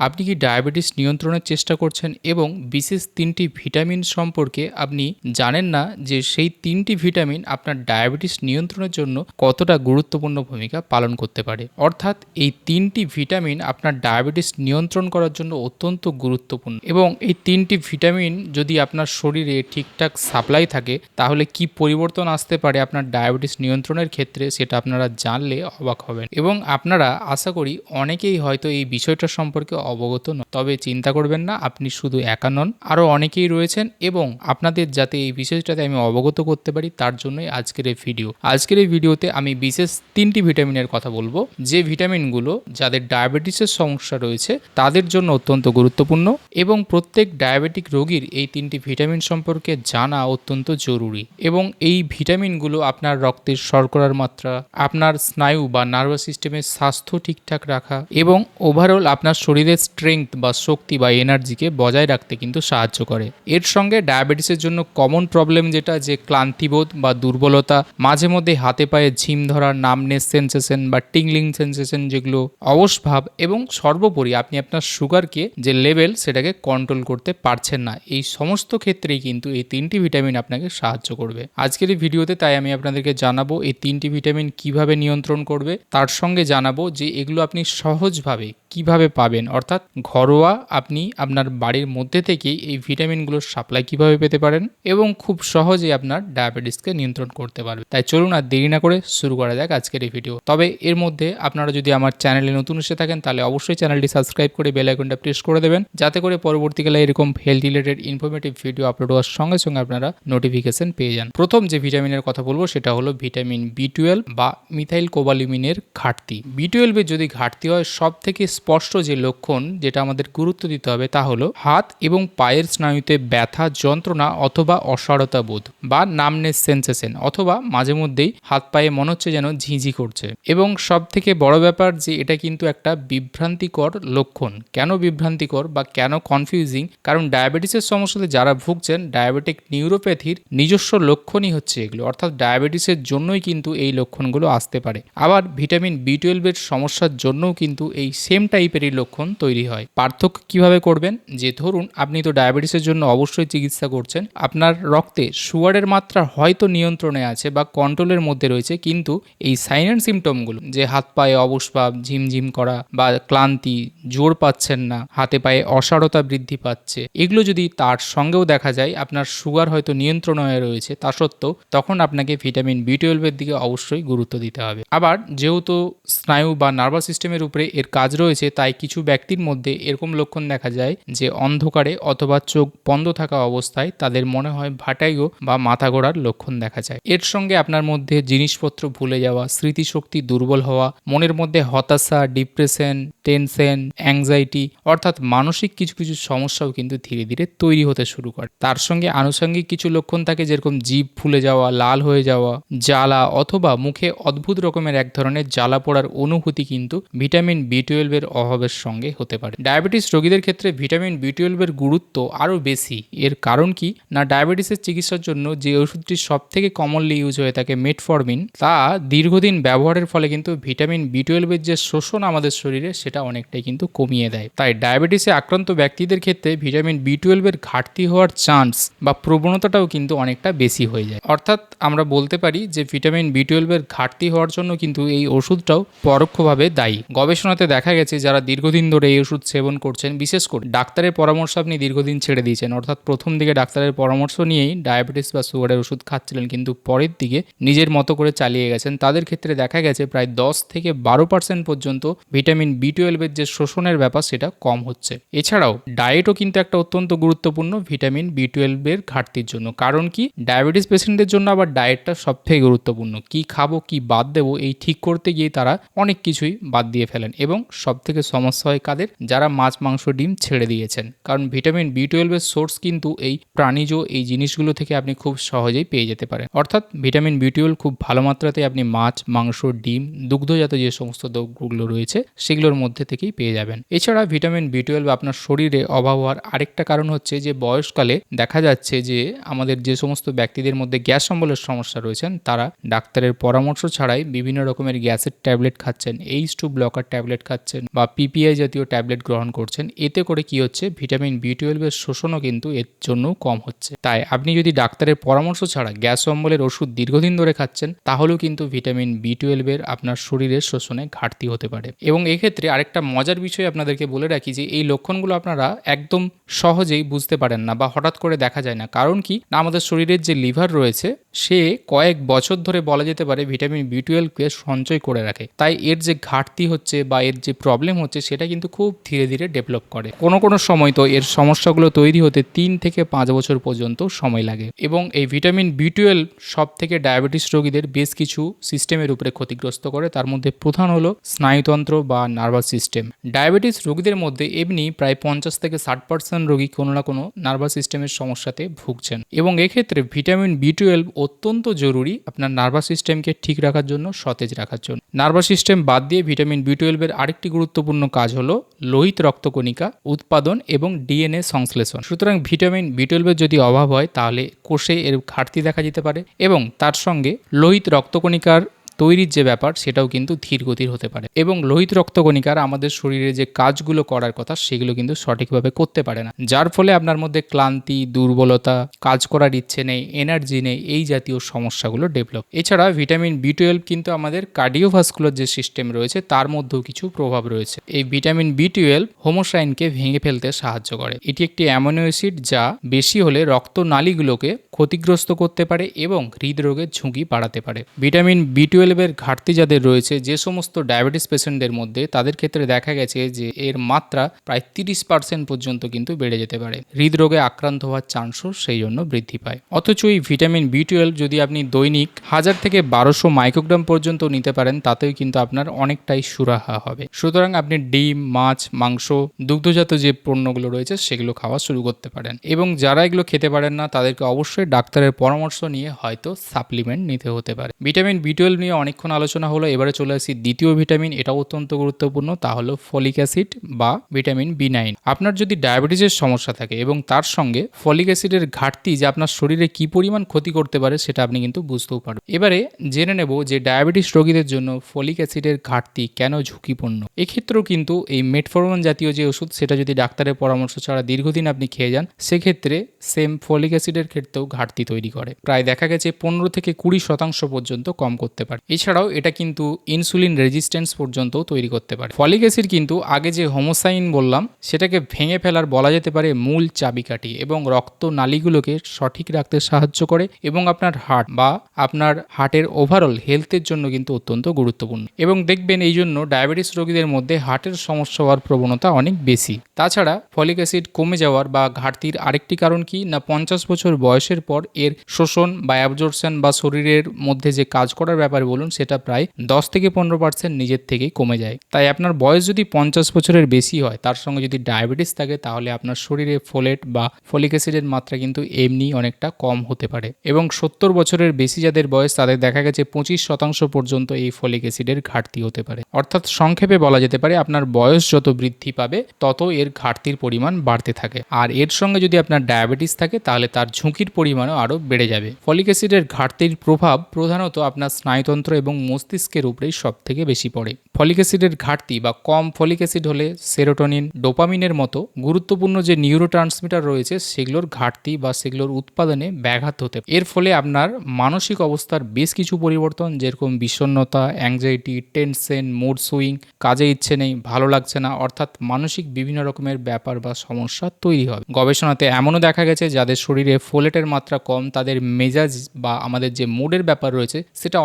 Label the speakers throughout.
Speaker 1: আপনি কি ডায়াবেটিস নিয়ন্ত্রণের চেষ্টা করছেন এবং বিশেষ তিনটি ভিটামিন সম্পর্কে আপনি জানেন না যে সেই তিনটি ভিটামিন আপনার ডায়াবেটিস নিয়ন্ত্রণের জন্য কতটা গুরুত্বপূর্ণ ভূমিকা পালন করতে পারে? অর্থাৎ এই তিনটি ভিটামিন আপনার ডায়াবেটিস নিয়ন্ত্রণ করার জন্য অত্যন্ত গুরুত্বপূর্ণ। এবং এই তিনটি ভিটামিন যদি আপনার শরীরে ঠিকঠাক সাপ্লাই থাকে, তাহলে কি পরিবর্তন আসতে পারে আপনার ডায়াবেটিস নিয়ন্ত্রণের ক্ষেত্রে? সেটা আপনারা জানলে অবাক হবেন। এবং আপনারা আশা করি অনেকেই হয়তো এই বিষয়টা সম্পর্কে অবগত নন। তবে চিন্তা করবেন না, আপনি শুধু একা নন। আরও অনেকেই রয়েছেন এবং আপনাদের যাতে এই বিষয়টাতে আমি অবগত করতে পারি, তার জন্যই আজকের এই ভিডিও আজকের এই ভিডিওতে আমি বিশেষ তিনটি ভিটামিনের কথা বলব। যে ভিটামিনগুলো, যাদের ডায়াবেটিসের সমস্যা রয়েছে, তাদের জন্য অত্যন্ত গুরুত্বপূর্ণ এবং প্রত্যেক ডায়াবেটিক রোগীর এই তিনটি ভিটামিন সম্পর্কে জানা অত্যন্ত জরুরি এবং এই ভিটামিনগুলো আপনার রক্তের শর্করার মাত্রা, আপনার স্নায়ু বা নার্ভাস সিস্টেমের স্বাস্থ্য ঠিকঠাক রাখা এবং ওভারঅল আপনার শরীরের স্ট্রেংথ বা শক্তি বা এনার্জিকে বজায় রাখতে কিন্তু সাহায্য করে। এর সঙ্গে ডায়াবেটিসের জন্য কমন প্রবলেম যেটা যে ক্লান্তিবোধ বা দুর্বলতা, মাঝে মধ্যে হাতে পায়ে ঝিম ধরা নামনেস সেন্সেশন বা টিংলিং সেন্সেশন যেগুলো অবশ ভাব এবং সর্বোপরি আপনি আপনার সুগারকে যে লেভেল সেটাকে কন্ট্রোল করতে পারছেন না, এই সমস্ত ক্ষেত্রেই কিন্তু এই তিনটি ভিটামিন আপনাকে সাহায্য করবে। আজকের এই ভিডিওতে তাই আমি আপনাদেরকে জানাব এই তিনটি ভিটামিন কীভাবে নিয়ন্ত্রণ করবে। তার সঙ্গে জানাব যে এগুলো আপনি সহজভাবে কীভাবে পাবেন, অর্থাৎ ঘরোয়া আপনি আপনার বাড়ির মধ্যে থেকেই এই ভিটামিনগুলোর সাপ্লাই কীভাবে পেতে পারেন এবং খুব সহজেই আপনার ডায়াবেটিসকে নিয়ন্ত্রণ করতে পারবে তাই চলুন আর দেরি না করে শুরু করা যাক আজকের এই ভিডিও তবে এর মধ্যে আপনারা যদি আমার চ্যানেলে নতুন এসে থাকেন, তাহলে অবশ্যই চ্যানেলটি সাবস্ক্রাইব করে বেল আইকনটা প্রেস করে দেবেন, যাতে করে পরবর্তীকালে এরকম health related informative video upload হওয়ার সঙ্গে সঙ্গে আপনারা নোটিফিকেশন পেয়ে যান। প্রথম যে ভিটামিনের কথা বলব, সেটা হলো ভিটামিন বি টুয়েলভ বা মিথাইল কোবালিমিনের ঘাটতি। বি টুয়েলভের যদি ঘাটতি হয় সব থেকে স্পষ্ট যে লক্ষণ যেটা আমাদের গুরুত্ব দিতে হবে তা হলো হাত এবং পায়ের স্নায়ুতে ব্যথা, যন্ত্রণা অথবা অসারতা বোধ বা নামনেস সেন্সেশন অথবা মাঝে মধ্যেই হাত পায়ে মনে হচ্ছে যেন ঝিঝি করছে। এবং সব থেকে বড় ব্যাপার যে এটা কিন্তু একটা বিভ্রান্তিকর লক্ষণ। কেন বিভ্রান্তিকর বা কেন কনফিউজিং কারণ ডায়াবেটিসের সমস্যাতে যারা ভুগছেন ডায়াবেটিক নিউরোপ্যাথির নিজস্ব লক্ষণই হচ্ছে এগুলো। অর্থাৎ ডায়াবেটিসের জন্যই কিন্তু এই লক্ষণগুলো আসতে পারে। আবার ভিটামিন বি টুয়েলভের সমস্যার জন্যও কিন্তু এই সেম টাইপেরই লক্ষণ। তৈরি হয়। পার্থক্য কীভাবে করবেন? যে ধরুন, আপনি তো ডায়াবেটিসের জন্য অবশ্যই চিকিৎসা করছেন। আপনার রক্তে সুগারের মাত্রা হয়তো নিয়ন্ত্রণে আছে বা কন্ট্রোলের মধ্যে রয়েছে, কিন্তু এই সাইন অ্যান্ড সিমটমগুলো যে হাত পায়ে অবসভাব ঝিমঝিম করা বা ক্লান্তি, জোর পাচ্ছেন না, হাতে পায়ে অসারতা বৃদ্ধি পাচ্ছে, এগুলো যদি তার সঙ্গেও দেখা যায়, আপনার সুগার হয়তো নিয়ন্ত্রণ হয়ে রয়েছে, তা সত্ত্বেও তখন আপনাকে ভিটামিন বি টুয়েলভের দিকে অবশ্যই গুরুত্ব দিতে হবে। আবার যেহেতু স্নায়ু বা নার্ভাস সিস্টেমের উপরে এর কাজ রয়েছে, তাই কিছু ব্যক্তির মধ্যে এরকম লক্ষণ দেখা যায় যে অন্ধকারে অথবা চোখ বন্ধ থাকা অবস্থায় তাদের মনে হয় ভাটাইও বা মাথা ঘোরার লক্ষণ দেখা যায়। এর সঙ্গে আপনার মধ্যে জিনিসপত্র ভুলে যাওয়া, স্মৃতিশক্তি দুর্বল হওয়া, মনের মধ্যে হতাশা, ডিপ্রেশন টেনশন অ্যাংজাইটি অর্থাৎ মানসিক কিছু কিছু সমস্যাও কিন্তু ধীরে ধীরে তৈরি হতে শুরু করে। তার সঙ্গে আনুষঙ্গিক কিছু লক্ষণ থাকে যেরকম জিভ ফুলে যাওয়া, লাল হয়ে যাওয়া, জ্বালা অথবা মুখে অদ্ভুত রকমের এক ধরনের জ্বালা পড়ার অনুভূতি কিন্তু ভিটামিন বি টুয়েলভের অভাবের সঙ্গে হতে পারে। ডায়াবেটিস রোগীদের ক্ষেত্রে ভিটামিন বি টুয়েলভের গুরুত্ব আরও বেশি। এর কারণ কি? না, ডায়াবেটিসের চিকিৎসার জন্য যে ওষুধটি সব থেকে কমনলি ইউজ হয়ে থাকে মেটফরমিন তা দীর্ঘদিন ব্যবহারের ফলে কিন্তু ভিটামিন বি টুয়েলভের যে শোষণ আমাদের শরীরে সেটা অনেকটাই কিন্তু কমিয়ে দেয়। তাই ডায়াবেটিসে আক্রান্ত ব্যক্তিদের ক্ষেত্রে ভিটামিন বি টুয়েলভের ঘাটতি হওয়ার চান্স বা প্রবণতাটাও কিন্তু অনেকটা বেশি হয়ে যায়। অর্থাৎ আমরা বলতে পারি যে ভিটামিন বি টুয়েলভের ঘাটতি হওয়ার জন্য কিন্তু এই ওষুধটাও পরোক্ষভাবে দায়ী। গবেষণাতে দেখা গেছে যারা দীর্ঘদিন ধরে এই ওষুধ সেবন করছেন, বিশেষ করে ডাক্তারের পরামর্শ আপনি দীর্ঘদিন ছেড়ে দিয়েছেন, অর্থাৎ প্রথম দিকে ডাক্তারের পরামর্শ নিয়েই ডায়াবেটিস বা সুগারের ওষুধ খাচ্ছিলেন কিন্তু পরের দিকে নিজের মতো করে চালিয়ে গেছেন। তাদের ক্ষেত্রে দেখা গেছে প্রায় দশ থেকে বারো পার্সেন্ট পর্যন্ত ভিটামিন বি টুয়েলভের যে শোষণের ব্যাপার সেটা কম হচ্ছে। এছাড়াও, ডায়েটও কিন্তু একটা অত্যন্ত গুরুত্বপূর্ণ ভিটামিন বি টুয়েলভের ঘাটতির জন্য। কারণ কি? ডায়াবেটিস পেশেন্টদের জন্য আবার ডায়েটটা সব থেকে গুরুত্বপূর্ণ। কি খাব, কি বাদ দেবো, এই ঠিক করতে গিয়ে তারা অনেক কিছুই বাদ দিয়ে ফেলেন। এবং সব থেকে সমস্যা হয় কাদের? যারা মাছ, মাংস, ডিম ছেড়ে দিয়েছেন। কারণ ভিটামিন বি টুয়েলভের সোর্স কিন্তু এই প্রাণীজ, এই জিনিসগুলো থেকে আপনি খুব সহজেই পেয়ে যেতে পারেন। অর্থাৎ ভিটামিন বি টুয়েলভ খুব ভালো মাত্রাতে আপনি মাছ, মাংস, ডিম, দুগ্ধজাত যে সমস্ত দ্রব্যগুলো রয়েছে, সেগুলোর মধ্যে মধ্যে থেকেই পেয়ে যাবেন। এছাড়া ভিটামিন বি টুয়েলভ আপনার শরীরে অভাব হওয়ার আরেকটা কারণ হচ্ছে যে, বয়সকালে দেখা যাচ্ছে যে, আমাদের যে সমস্ত ব্যক্তিদের মধ্যে গ্যাস অম্বলের সমস্যা রয়েছেন, তারা ডাক্তারের পরামর্শ ছাড়াই বিভিন্ন রকমের গ্যাসের ট্যাবলেট খাচ্ছেন এইচ টু ব্লকার ট্যাবলেট খাচ্ছেন বা পিপিআই জাতীয় ট্যাবলেট গ্রহণ করছেন। এতে করে কি হচ্ছে, ভিটামিন বি টুয়েলভের শোষণও কিন্তু এর জন্য কম হচ্ছে। তাই আপনি যদি ডাক্তারের পরামর্শ ছাড়া গ্যাস অম্বলের ওষুধ দীর্ঘদিন ধরে খাচ্ছেন, তাহলেও কিন্তু ভিটামিন বি টুয়েলভের আপনার শরীরের শোষণে ঘাটতি হতে পারে। এবং এক্ষেত্রে আরেকটা মজার বিষয় আপনাদেরকে বলে রাখি যে এই লক্ষণগুলো আপনারা একদম সহজেই বুঝতে পারেন না বা হঠাৎ করে দেখা যায় না। কারণ কি? না, আমাদের শরীরের যে লিভার রয়েছে, সে কয়েক বছর ধরে বলা যেতে পারে ভিটামিন বি টুয়েলভকে সঞ্চয় করে রাখে। তাই এর যে ঘাটতি হচ্ছে বা এর যে প্রবলেম হচ্ছে, সেটা কিন্তু খুব ধীরে ধীরে ডেভেলপ করে। কোনো কোনো সময় তো এর সমস্যাগুলো তৈরি হতে তিন থেকে পাঁচ বছর পর্যন্ত সময় লাগে। এবং এই ভিটামিন বি টুয়েলভ সব থেকে ডায়াবেটিস রোগীদের বেশ কিছু সিস্টেমের উপরে ক্ষতিগ্রস্ত করে। তার মধ্যে প্রধান হলো স্নায়ুতন্ত্র বা নার্ভাস সিস্টেম। ডায়াবেটিস রোগীদের মধ্যে এমনি প্রায় পঞ্চাশ থেকে ষাট পার্সেন্ট রোগী কোনো না কোনো নার্ভাস সিস্টেমের সমস্যাতে ভুগছেন। এবং এক্ষেত্রে ভিটামিন বি টুয়েলভ অত্যন্ত জরুরি আপনার নার্ভাস সিস্টেমকে ঠিক রাখার জন্য, সতেজ রাখার জন্য। নার্ভাস সিস্টেম বাদ দিয়ে ভিটামিন বি টুয়েলভের আরেকটি গুরুত্বপূর্ণ কাজ হলো লোহিত রক্তকণিকা, উৎপাদন এবং ডিএনএ সংশ্লেষণ। সুতরাং ভিটামিন বি টুয়েলভের যদি অভাব হয়, তাহলে কোষে এর ঘাটতি দেখা যেতে পারে এবং তার সঙ্গে লোহিত রক্তকণিকার তৈরির যে ব্যাপার, সেটাও কিন্তু ধীর গতির হতে পারে। এবং লোহিত রক্তকণিকার আমাদের শরীরে যে কাজগুলো করার কথা, সেগুলো কিন্তু সঠিকভাবে করতে পারে না। যার ফলে আপনার মধ্যে ক্লান্তি, দুর্বলতা, কাজ করার ইচ্ছে নেই, এনার্জি নেই, এই জাতীয় সমস্যাগুলো ডেভেলপ। এছাড়া ভিটামিন বি টুয়েলভ কিন্তু আমাদের কার্ডিওভাস্কুলার যে সিস্টেম রয়েছে, তার মধ্যেও কিছু প্রভাব রয়েছে। এই ভিটামিন বি টুয়েলভ হোমোসাইনকে ভেঙে ফেলতে সাহায্য করে। এটি একটি অ্যামিনো অ্যাসিড যা বেশি হলে রক্তনালীগুলোকে ক্ষতিগ্রস্ত করতে পারে এবং হৃদরোগের ঝুঁকি বাড়াতে পারে। ভিটামিন বি টুয়েলভের ঘাটতি যাদের রয়েছে, যে সমস্ত ডায়াবেটিস পেশেন্টদের মধ্যে, তাদের ক্ষেত্রে দেখা গেছে যে এর মাত্রা প্রায় তিরিশ পার্সেন্ট পর্যন্ত কিন্তু বেড়ে যেতে পারে। হৃদরোগে আক্রান্ত হওয়ার চান্সও সেই জন্য বৃদ্ধি পায়। অথচ এই ভিটামিন বি টুয়েলভ যদি আপনি দৈনিক হাজার থেকে বারোশো মাইক্রোগ্রাম পর্যন্ত নিতে পারেন, তাতেও কিন্তু আপনার অনেকটাই সুরাহা হবে। সুতরাং আপনি ডিম, মাছ, মাংস, দুগ্ধজাত যে পণ্যগুলো রয়েছে, সেগুলো খাওয়া শুরু করতে পারেন। এবং যারা এগুলো খেতে পারেন না, তাদেরকে অবশ্যই ডাক্তারের পরামর্শ নিয়ে হয়তো সাপ্লিমেন্ট নিতে হতে পারে। ভিটামিন বি টুয়েলভ নিয়ে অনেকক্ষণ আলোচনা হলো, এবারে চলে আসি দ্বিতীয় ভিটামিন, এটাও অত্যন্ত গুরুত্বপূর্ণ, তা হলো ফলিক অ্যাসিড বা ভিটামিন বি নাইন আপনার যদি ডায়াবেটিসের সমস্যা থাকে এবং তার সঙ্গে ফলিক অ্যাসিডের ঘাটতি যে আপনার শরীরে কি পরিমাণ ক্ষতি করতে পারে, সেটা আপনি কিন্তু বুঝতেও পারবেন। এবারে জেনে নেব যে ডায়াবেটিস রোগীদের জন্য ফলিক অ্যাসিডের ঘাটতি কেন ঝুঁকিপূর্ণ। এক্ষেত্রেও কিন্তু এই মেটফরমন জাতীয় যে ওষুধ, সেটা যদি ডাক্তারের পরামর্শ ছাড়া দীর্ঘদিন আপনি খেয়ে যান, সেক্ষেত্রে সেম ফলিক অ্যাসিডের ক্ষেত্রেও ঘাটতি তৈরি করে। প্রায় দেখা গেছে পনেরো থেকে কুড়ি শতাংশ পর্যন্ত কম করতে পারে। এছাড়াও এটা কিন্তু ইনসুলিন রেজিস্ট্যান্স পর্যন্ত তৈরি করতে পারে। ফলিক অ্যাসিড কিন্তু আগে যে হোমোসাইন বললাম, সেটাকে ভেঙে ফেলার বলা যেতে পারে মূল চাবিকাঠি এবং রক্ত নালীগুলোকে সঠিক রাখতে সাহায্য করে এবং আপনার হার্ট বা আপনার হার্টের ওভারঅল হেলথের জন্য কিন্তু অত্যন্ত গুরুত্বপূর্ণ। এবং দেখবেন এই জন্য ডায়াবেটিস রোগীদের মধ্যে হার্টের সমস্যা হওয়ার প্রবণতা অনেক বেশি। তাছাড়া ফলিক অ্যাসিড কমে যাওয়ার বা ঘাটতির আরেকটি কারণ কি? না পঞ্চাশ বছর বয়সের পর এর শোষণ বা অ্যাবজর্পশন বা শরীরের মধ্যে যে কাজ করার ব্যাপার বলুন, সেটা প্রায় দশ থেকে পনেরো পার্সেন্ট নিজের থেকেই কমে যায়। তাই আপনার বয়স যদি পঞ্চাশ বছরের বেশি হয়, তার সঙ্গে যদি ডায়াবেটিস থাকে, তাহলে আপনার শরীরে ফোলেট বা ফলিক অ্যাসিডের মাত্রা কিন্তু এমনি অনেকটা কম হতে পারে। এবং সত্তর বছরের বেশি যাদের বয়স, তাদের দেখা গেছে পঁচিশ শতাংশ পর্যন্ত এই ফলিক অ্যাসিডের ঘাটতি হতে পারে। অর্থাৎ সংক্ষেপে বলা যেতে পারে, আপনার বয়স যত বৃদ্ধি পাবে, তত এর ঘাটতির পরিমাণ বাড়তে থাকে। আর এর সঙ্গে যদি আপনার ডায়াবেটিস থাকে, তাহলে তার ঝুঁকির পরিমাণও আরও বেড়ে যাবে। ফলিক অ্যাসিডের ঘাটতির প্রভাব প্রধানত আপনার স্নায়ুতন্ত্র এবং মস্তিষ্কের উপরেই সব থেকে বেশি পড়ে ফলিক অ্যাসিডের ঘাটতি বা কম ফলিক অ্যাসিড হলে সেরোটোনিন, ডোপামিনের মতো গুরুত্বপূর্ণ যে নিউরো ট্রান্সমিটার রয়েছে, সেগুলোর ঘাটতি বা সেগুলোর উৎপাদনে ব্যাঘাত হতে। এর ফলে আপনার মানসিক অবস্থার বেশ কিছু পরিবর্তন, যেরকম বিষণ্ণতা অ্যাংজাইটি টেনশন মুড সুইং কাজে ইচ্ছে নেই, ভালো লাগছে না, অর্থাৎ মানসিক বিভিন্ন রকমের ব্যাপার বা সমস্যা তৈরি হবে গবেষণাতে এমনও দেখা গেছে, যাদের শরীরে ফোলেটের মাত্রা কম, তাদের মেজাজ বা আমাদের যে মুডের ব্যাপার রয়েছে, সেটা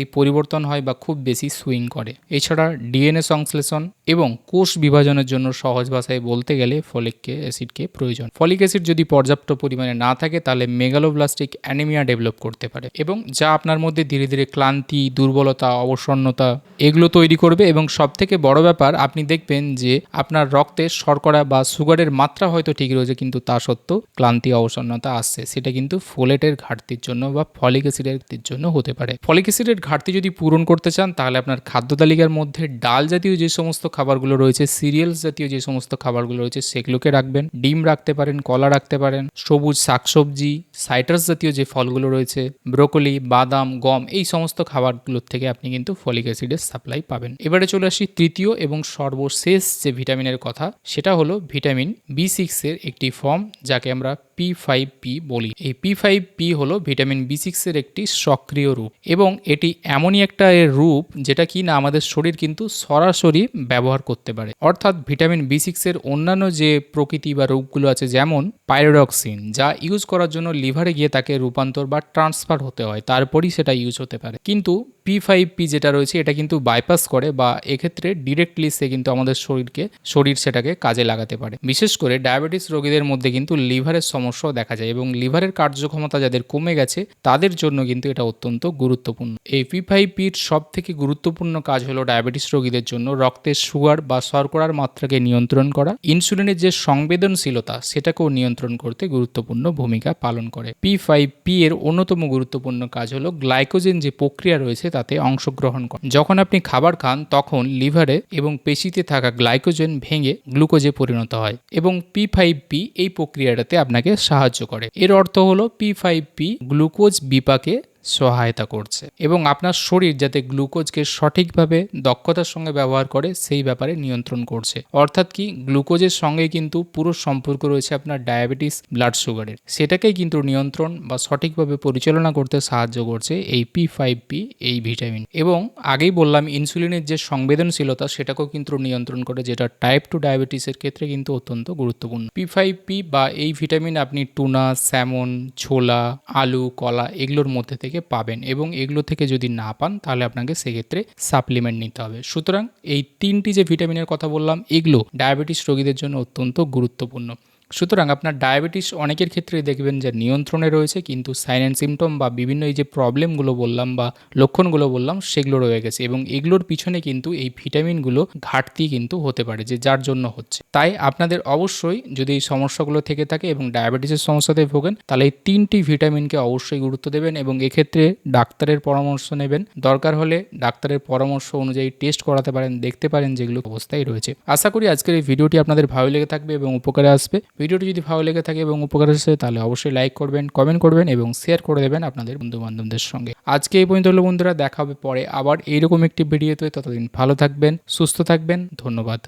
Speaker 1: অনেকাংশেই পরিবর্তন হয় বা খুব বেশি সুইং করে। এছাড়া ডিএনএ সংশ্লেষণ এবং কোষ বিভাজনের জন্য সহজ ভাষায় বলতে গেলে ফলিককে অ্যাসিডকে প্রয়োজন। ফলিক অ্যাসিড যদি পর্যাপ্ত পরিমাণে না থাকে, তাহলে মেগালোব্লাস্টিক অ্যানিমিয়া ডেভেলপ করতে পারে এবং যা আপনার মধ্যে ধীরে ধীরে ক্লান্তি, দুর্বলতা, অবসন্নতা এগুলো তৈরি করবে এবং সব থেকে বড় ব্যাপার, আপনি দেখবেন যে আপনার রক্তে শর্করা বা সুগারের মাত্রা হয়তো ঠিক রয়েছে, কিন্তু তা সত্ত্বেও ক্লান্তি, অবসন্নতা আসছে। সেটা কিন্তু ফোলেটের ঘাটতির জন্য বা ফলিক অ্যাসিডের জন্য হতে পারে। ফলিক অ্যাসিডের ঘাটতি যদি পূরণ করতে চান, তাহলে আপনার খাদ্য তালিকার মধ্যে ডাল জাতীয় যে সমস্ত খাবারগুলো রয়েছে, সিরিয়ালস জাতীয় যে সমস্ত খাবারগুলো রয়েছে, সেগুলোকে রাখবেন। ডিম রাখতে পারেন, কলা রাখতে পারেন, সবুজ শাকসবজি, সাইট্রাস জাতীয় যে ফলগুলো রয়েছে, ব্রোকলি, বাদাম, গম, এই সমস্ত খাবারগুলোর থেকে আপনি কিন্তু ফলিক অ্যাসিডের সাপ্লাই পাবেন। এবারে চলে আসি তৃতীয় এবং সর্বশেষ যে ভিটামিনের কথা, সেটা হলো ভিটামিন বি সিক্সের একটি ফর্ম, যাকে আমরা পি ফাইভ পি বলি। এই পি ফাইভ পি হলো ভিটামিন বি সিক্সের একটি সক্রিয় রূপ এবং এটি এমনই একটা এর রূপ যেটা কি না আমাদের শরীর কিন্তু সরাসরি ব্যবহার করতে পারে। অর্থাৎ ভিটামিন বি সিক্সের অন্যান্য যে প্রকৃতি বা রূপগুলো আছে যেমন পাইরোডক্সিন, যা ইউজ করার জন্য লিভারে গিয়ে তাকে রূপান্তর বা ট্রান্সফার হতে হয়, তারপরই সেটা ইউজ হতে পারে। কিন্তু পি ফাইভ পি যেটা রয়েছে, এটা কিন্তু বাইপাস করে বা এক্ষেত্রে ডিরেক্টলি সে কিন্তু আমাদের শরীরকে, শরীর সেটাকে কাজে লাগাতে পারে। বিশেষ করে ডায়াবেটিস রোগীদের মধ্যে কিন্তু লিভারের সমস্যাও দেখা যায় এবং লিভারের কার্যক্ষমতা যাদের কমে গেছে, তাদের জন্য কিন্তু এটা অত্যন্ত গুরুত্বপূর্ণ। এই পি ফাইভ পির সব থেকে গুরুত্বপূর্ণ কাজ হলো ডায়াবেটিস রোগীদের জন্য রক্তের সুগার বা শর্করার মাত্রাকে নিয়ন্ত্রণ করা। ইনসুলিনের যে সংবেদনশীলতা, সেটাকেও নিয়ন্ত্রণ করতে গুরুত্বপূর্ণ ভূমিকা পালন করে। পি ফাইভ পি এর অন্যতম গুরুত্বপূর্ণ কাজ হলো গ্লাইকোজেন যে প্রক্রিয়া রয়েছে তাতে অংশগ্রহণ করে যখন আপনি খাবার খান, তখন লিভারে এবং পেশিতে থাকা গ্লাইকোজেন ভেঙে গ্লুকোজে পরিণত হয় এবং পি ফাইভ পি এই প্রক্রিয়াটাতে আপনাকে সাহায্য করে। এর অর্থ হলো পি ফাইভ পি গ্লুকোজ বিপাকে সহায়তা করছে এবং আপনার শরীর যাতে গ্লুকোজকে সঠিকভাবে দক্ষতার সঙ্গে ব্যবহার করে সেই ব্যাপারে নিয়ন্ত্রণ করছে। অর্থাৎ কি, গ্লুকোজের সঙ্গে কিন্তু পুরো সম্পর্ক রয়েছে আপনার ডায়াবেটিস ব্লাড সুগারের। সেটাকেই কিন্তু নিয়ন্ত্রণ বা সঠিকভাবে পরিচালনা করতে সাহায্য করছে এই পি ফাইভ পি, এই ভিটামিন। এবং আগেই বললাম, ইনসুলিনের যে সংবেদনশীলতা, সেটাকেও কিন্তু নিয়ন্ত্রণ করে, যেটা টাইপ টু ডায়াবেটিসের ক্ষেত্রে কিন্তু অত্যন্ত গুরুত্বপূর্ণ। পি ফাইভ পি বা এই ভিটামিন আপনি টুনা, স্যামন, ছোলা, আলু, কলা, এগুলোর মধ্যে থেকে পাবেন এবং এগুলো থেকে যদি না পান, তাহলে আপনাকে সেক্ষেত্রে সাপ্লিমেন্ট নিতে হবে। সুতরাং এই তিনটি যে ভিটামিনের কথা বললাম, এগুলো ডায়াবেটিস রোগীদের জন্য অত্যন্ত গুরুত্বপূর্ণ। সুতরাং আপনার ডায়াবেটিস অনেকের ক্ষেত্রে দেখবেন যে নিয়ন্ত্রণে রয়েছে, কিন্তু সাইন অ্যান্ড সিমটম বা বিভিন্ন এই যে প্রবলেমগুলো বললাম বা লক্ষণগুলো বললাম, সেগুলো রয়ে গেছে এবং এগুলোর পিছনে কিন্তু এই ভিটামিনগুলো ঘাটতি কিন্তু হতে পারে যে যার জন্য হচ্ছে। তাই আপনাদের অবশ্যই যদি এই সমস্যাগুলো থেকে থাকে এবং ডায়াবেটিসের সমস্যাতে ভোগেন, তাহলে এই তিনটি ভিটামিনকে অবশ্যই গুরুত্ব দেবেন এবং এক্ষেত্রে ডাক্তারের পরামর্শ নেবেন। দরকার হলে ডাক্তারের পরামর্শ অনুযায়ী টেস্ট করাতে পারেন, দেখতে পারেন যেগুলো অবস্থায় রয়েছে। আশা করি আজকের এই ভিডিওটি আপনাদের ভালো লেগে থাকবে এবং উপকারে আসবে। ভিডিওটি যদি ভালো লেগে থাকে এবং উপকার হয়েছে তাহলে অবশ্যই লাইক করবেন কমেন্ট করবেন এবং শেয়ার করে দেবেন আপনাদের বন্ধুবান্ধবদের সঙ্গে। আজকে এই পর্যন্ত বন্ধুরা, দেখা হবে পরে আবার এইরকম একটি ভিডিওতে। ততদিন ভালো থাকবেন, সুস্থ থাকবেন, ধন্যবাদ।